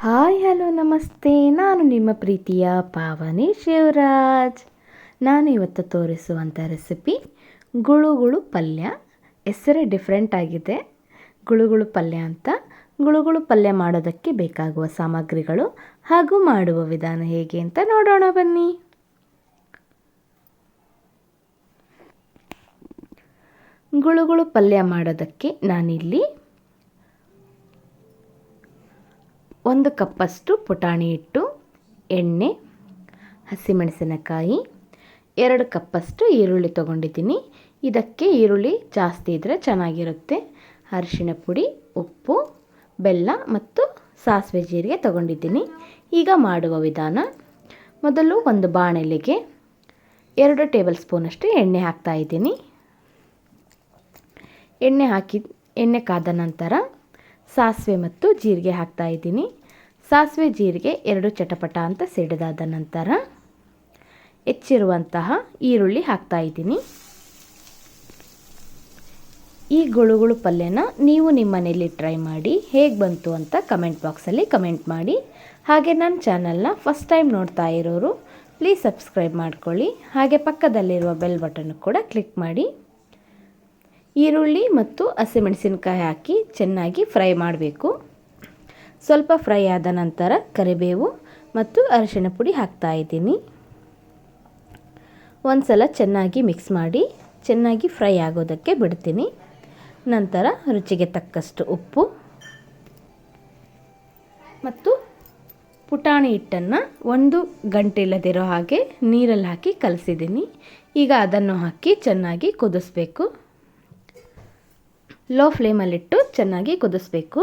Hi, hello, ನಮಸ್ತೆ. ನಾನು ನಿಮ್ಮ ಪ್ರೀತಿಯ ಪಾವನಿ ಶಿವರಾಜ್. ನಾನು ಇವತ್ತು ತೋರಿಸುವಂಥ ರೆಸಿಪಿ ಗುಳುಗುಳು ಪಲ್ಯ. ಹೆಸರೇ ಡಿಫ್ರೆಂಟ್ ಆಗಿದೆ. ಗುಳುಗುಳು ಪಲ್ಯ ಅಂತ ಗುಳುಗುಳು ಪಲ್ಯ ಮಾಡೋದಕ್ಕೆ ಬೇಕಾಗುವ ಸಾಮಗ್ರಿಗಳು ಹಾಗೂ ಮಾಡುವ ವಿಧಾನ ಹೇಗೆ ಅಂತ ನೋಡೋಣ, ಬನ್ನಿ. ಗುಳುಗುಳು ಪಲ್ಯ ಮಾಡೋದಕ್ಕೆ ನಾನಿಲ್ಲಿ ಒಂದು ಕಪ್ಪಷ್ಟು ಪುಟಾಣಿ ಹಿಟ್ಟು, ಎಣ್ಣೆ, ಹಸಿಮೆಣಸಿನಕಾಯಿ, ಎರಡು ಕಪ್ಪಷ್ಟು ಈರುಳ್ಳಿ ತೊಗೊಂಡಿದ್ದೀನಿ. ಇದಕ್ಕೆ ಈರುಳ್ಳಿ ಜಾಸ್ತಿ ಇದ್ದರೆ ಚೆನ್ನಾಗಿರುತ್ತೆ. ಅರಿಶಿಣ ಪುಡಿ, ಉಪ್ಪು, ಬೆಲ್ಲ ಮತ್ತು ಸಾಸಿವೆ ಜೀರಿಗೆ ತೊಗೊಂಡಿದ್ದೀನಿ. ಈಗ ಮಾಡುವ ವಿಧಾನ, ಮೊದಲು ಒಂದು ಬಾಣಲೆಗೆ ಎರಡು ಟೇಬಲ್ ಸ್ಪೂನಷ್ಟು ಎಣ್ಣೆ ಹಾಕ್ತಾಯಿದ್ದೀನಿ ಎಣ್ಣೆ ಹಾಕಿ, ಎಣ್ಣೆ ಕಾದ ನಂತರ ಸಾಸಿವೆ ಮತ್ತು ಜೀರಿಗೆ ಹಾಕ್ತಾಯಿದ್ದೀನಿ ಸಾಸಿವೆ ಜೀರಿಗೆ ಎರಡು ಚಟಪಟ ಅಂತ ಸಿಡಿದಾದ ನಂತರ ಹೆಚ್ಚಿರುವಂತಹ ಈರುಳ್ಳಿ ಹಾಕ್ತಾಯಿದ್ದೀನಿ ಈ ಗುಳುಗುಳು ಪಲ್ಯನ ನೀವು ನಿಮ್ಮ ಮನೆಯಲ್ಲಿ ಟ್ರೈ ಮಾಡಿ ಹೇಗೆ ಬಂತು ಅಂತ ಕಮೆಂಟ್ ಬಾಕ್ಸಲ್ಲಿ ಕಮೆಂಟ್ ಮಾಡಿ. ಹಾಗೆ ನನ್ನ ಚಾನಲ್ನ ಫಸ್ಟ್ ಟೈಮ್ ನೋಡ್ತಾ ಇರೋರು ಪ್ಲೀಸ್ ಸಬ್ಸ್ಕ್ರೈಬ್ ಮಾಡ್ಕೊಳ್ಳಿ. ಹಾಗೆ ಪಕ್ಕದಲ್ಲಿರುವ ಬೆಲ್ ಬಟನ್ ಕೂಡ ಕ್ಲಿಕ್ ಮಾಡಿ. ಈರುಳ್ಳಿ ಮತ್ತು ಹಸಿಮೆಣಸಿನ್ಕಾಯಿ ಹಾಕಿ ಚೆನ್ನಾಗಿ ಫ್ರೈ ಮಾಡಬೇಕು. ಸ್ವಲ್ಪ ಫ್ರೈ ಆದ ನಂತರ ಕರಿಬೇವು ಮತ್ತು ಅರಿಶಿಣ ಪುಡಿ ಹಾಕ್ತಾ ಇದ್ದೀನಿ. ಒಂದು ಸಲ ಚೆನ್ನಾಗಿ ಮಿಕ್ಸ್ ಮಾಡಿ, ಚೆನ್ನಾಗಿ ಫ್ರೈ ಆಗೋದಕ್ಕೆ ಬಿಡ್ತೀನಿ. ನಂತರ ರುಚಿಗೆ ತಕ್ಕಷ್ಟು ಉಪ್ಪು ಮತ್ತು ಪುಟಾಣಿ ಹಿಟ್ಟನ್ನು ಒಂದು ಗಂಟೆ ಇಲ್ಲದಿರೋ ಹಾಗೆ ನೀರಲ್ಲಿ ಹಾಕಿ ಕಲಸಿದ್ದೀನಿ. ಈಗ ಅದನ್ನು ಹಾಕಿ ಚೆನ್ನಾಗಿ ಕುದಿಸ್ಬೇಕು. ಲೋ ಫ್ಲೇಮಲ್ಲಿಟ್ಟು ಚೆನ್ನಾಗಿ ಕುದಿಸ್ಬೇಕು.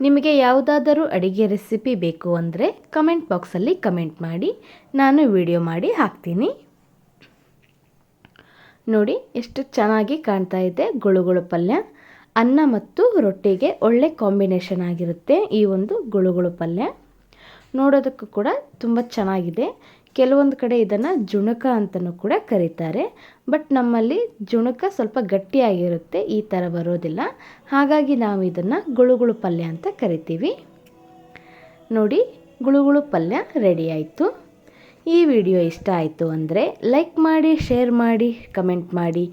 ನಿಮಗೆ ಯಾವುದಾದರೂ ಅಡುಗೆ ರೆಸಿಪಿ ಬೇಕು ಅಂದರೆ ಕಮೆಂಟ್ ಬಾಕ್ಸಲ್ಲಿ ಕಮೆಂಟ್ ಮಾಡಿ. ನಾನು ವಿಡಿಯೋ ಮಾಡಿ ಹಾಕ್ತೀನಿ. ನೋಡಿ, ಎಷ್ಟು ಚೆನ್ನಾಗಿ ಕಾಣ್ತಾ ಇದೆ ಗುಳುಗುಳು ಪಲ್ಯ. ಅನ್ನ ಮತ್ತು ರೊಟ್ಟಿಗೆ ಒಳ್ಳೆ ಕಾಂಬಿನೇಷನ್ ಆಗಿರುತ್ತೆ ಈ ಒಂದು ಗುಳುಗುಳು ಪಲ್ಯ. ನೋಡೋದಕ್ಕೂ ಕೂಡ ತುಂಬ ಚೆನ್ನಾಗಿದೆ. ಕೆಲವೊಂದು ಕಡೆ ಇದನ್ನು ಜುಣಕ ಅಂತಲೂ ಕೂಡ ಕರೀತಾರೆ. ಬಟ್ ನಮ್ಮಲ್ಲಿ ಜುಣಕ ಸ್ವಲ್ಪ ಗಟ್ಟಿಯಾಗಿರುತ್ತೆ, ಈ ಥರ ಬರೋದಿಲ್ಲ. ಹಾಗಾಗಿ ನಾವು ಇದನ್ನು ಗುಳುಗುಳು ಪಲ್ಯ ಅಂತ ಕರಿತೀವಿ. ನೋಡಿ, ಗುಳುಗುಳು ಪಲ್ಯ ರೆಡಿ ಆಯಿತು. ಈ ವಿಡಿಯೋ ಇಷ್ಟ ಆಯಿತು ಅಂದರೆ ಲೈಕ್ ಮಾಡಿ, ಶೇರ್ ಮಾಡಿ, ಕಮೆಂಟ್ ಮಾಡಿ.